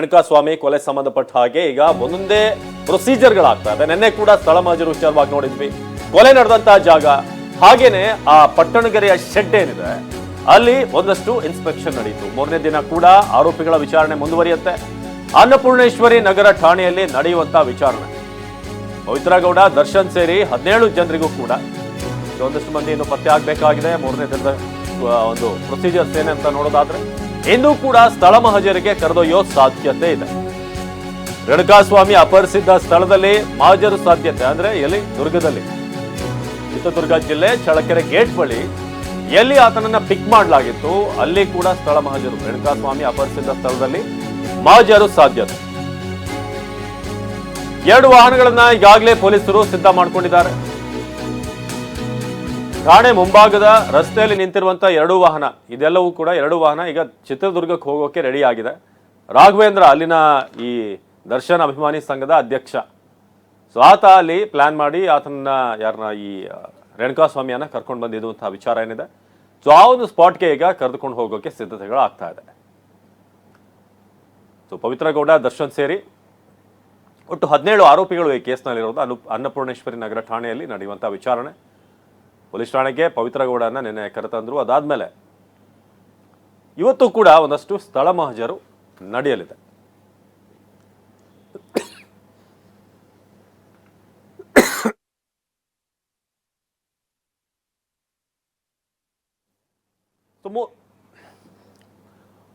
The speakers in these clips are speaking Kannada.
ರೇಣುಕಾಸ್ವಾಮಿ ಕೊಲೆ ಸಂಬಂಧಪಟ್ಟ ಹಾಗೆ ಈಗ ಒಂದೊಂದೇ ಪ್ರೊಸೀಜರ್ಗಳಾಗ್ತಾ ಇದೆ. ನಿನ್ನೆ ಕೂಡ ಸ್ಥಳ ಮಾಜರು ವಿಚಾರವಾಗಿ ನೋಡಿದ್ವಿ. ಕೊಲೆ ನಡೆದಂತಹ ಜಾಗ ಹಾಗೇನೆ ಆ ಪಟ್ಟಣಗೆರೆಯ ಶೆಡ್ ಏನಿದೆ, ಅಲ್ಲಿ ಒಂದಷ್ಟು ಇನ್ಸ್ಪೆಕ್ಷನ್ ನಡೆಯಿತು ಮೂರನೇ ದಿನ ಕೂಡ ಆರೋಪಿಗಳ ವಿಚಾರಣೆ ಮುಂದುವರಿಯುತ್ತೆ. ಅನ್ನಪೂರ್ಣೇಶ್ವರಿ ನಗರ ಠಾಣೆಯಲ್ಲಿ ನಡೆಯುವಂತಹ ವಿಚಾರಣೆ. ಪವಿತ್ರಗೌಡ, ದರ್ಶನ್ ಸೇರಿ ಹದಿನೇಳು ಜನರಿಗೂ ಕೂಡ ಒಂದಷ್ಟು ಮಂದಿ ಇನ್ನು ಪತ್ತೆ ಆಗಬೇಕಾಗಿದೆ. ಮೂರನೇ ದಿನದ ಒಂದು ಪ್ರೊಸೀಜರ್ಸ್ ಏನಂತ ನೋಡೋದಾದ್ರೆ. ಇಂದು ಕೂಡ ಸ್ಥಳ ಮಹಜರಿಗೆ ಕರೆದೊಯ್ಯೋ ಸಾಧ್ಯತೆ ಇದೆ. ರೇಣುಕಾಸ್ವಾಮಿ ಅಪಹರಿಸಿದ್ದ ಸ್ಥಳದಲ್ಲಿ ಮಹಜರು ಸಾಧ್ಯತೆ, ಅಂದ್ರೆ ಎಲ್ಲಿ? ದುರ್ಗದಲ್ಲಿ. ಚಿತ್ರದುರ್ಗ ಜಿಲ್ಲೆ ಚಳಕೆರೆ ಗೇಟ್ ಬಳಿ ಎಲ್ಲಿ ಆತನನ್ನ ಪಿಕ್ ಮಾಡಲಾಗಿತ್ತು, ಅಲ್ಲಿ ಕೂಡ ಸ್ಥಳ ಮಹಜರು, ರೇಣುಕಾಸ್ವಾಮಿ ಅಪಹರಿಸಿದ್ದ ಸ್ಥಳದಲ್ಲಿ ಮಹಜರು ಸಾಧ್ಯತೆ. ಎರಡು ವಾಹನಗಳನ್ನ ಈಗಾಗಲೇ ಪೊಲೀಸರು ಸಿದ್ಧ ಮಾಡ್ಕೊಂಡಿದ್ದಾರೆ. ಠಾಣೆ ಮುಂಭಾಗದ ರಸ್ತೆಯಲ್ಲಿ ನಿಂತಿರುವಂತ ಎರಡು ವಾಹನ, ಇದೆಲ್ಲವೂ ಕೂಡ ಎರಡು ವಾಹನ ಈಗ ಚಿತ್ರದುರ್ಗಕ್ಕೆ ಹೋಗೋಕೆ ರೆಡಿ ಆಗಿದೆ. ರಾಘವೇಂದ್ರ, ಅಲ್ಲಿನ ಈ ದರ್ಶನ್ ಅಭಿಮಾನಿ ಸಂಘದ ಅಧ್ಯಕ್ಷ. ಸೊ ಆತ ಅಲ್ಲಿ ಪ್ಲಾನ್ ಮಾಡಿ ಆತನ ಯಾರನ್ನ ಈ ರೇಣುಕಾ ರೇಣುಕಾಸ್ವಾಮಿಯನ್ನ ಕರ್ಕೊಂಡು ಬಂದಿರುವಂತಹ ವಿಚಾರ ಏನಿದೆ. ಸೊ ಆ ಒಂದು ಸ್ಪಾಟ್ಗೆ ಈಗ ಕರೆದುಕೊಂಡು ಹೋಗೋಕೆ ಸಿದ್ಧತೆಗಳು ಆಗ್ತಾ ಇದೆ. ಸೊ ಪವಿತ್ರ ಗೌಡ ದರ್ಶನ್ ಸೇರಿ ಒಟ್ಟು ಹದಿನೇಳು ಆರೋಪಿಗಳು ಈ ಕೇಸ್ನಲ್ಲಿರೋದು ಅನು, ಅನ್ನಪೂರ್ಣೇಶ್ವರಿ ನಗರ ಠಾಣೆಯಲ್ಲಿ ನಡೆಯುವಂತಹ ವಿಚಾರಣೆ. ಪೊಲೀಸ್ ಠಾಣೆಗೆ ಪವಿತ್ರ ಗೌಡನ ನಿನ್ನೆ ಕರೆತಂದ್ರು. ಅದಾದ್ಮೇಲೆ ಇವತ್ತು ಕೂಡ ಒಂದಷ್ಟು ಸ್ಥಳ ಮಹಜರು ನಡೆಯಲಿದೆ.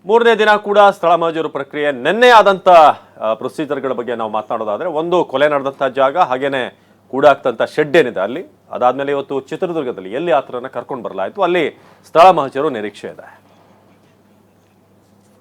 ಮೂರನೇ ದಿನ ಕೂಡ ಸ್ಥಳ ಮಹಜರು ಪ್ರಕ್ರಿಯೆ ನಿನ್ನೆ ಆದಂತ ಪ್ರೊಸೀಜರ್ಗಳ ಬಗ್ಗೆ ನಾವು ಮಾತನಾಡೋದಾದ್ರೆ ಒಂದು ಕೊಲೆ ನಡೆದಂತ ಜಾಗ, ಹಾಗೇನೆ ಕೂಡಾಕ್ತಂತ ಶೆಡ್ ಏನಿದೆ ಅಲ್ಲಿ? ಅದಾದ್ಮೇಲೆ ಇವತ್ತು ಚಿತ್ರದುರ್ಗದಲ್ಲಿ ಎಲ್ಲಿ ಆತರನ್ನ ಕರ್ಕೊಂಡು ಬರಲಾಯಿತು? ಅಲ್ಲಿ ಸ್ಥಳ ಮಹಜರು ನಿರೀಕ್ಷೆ ಇದೆ.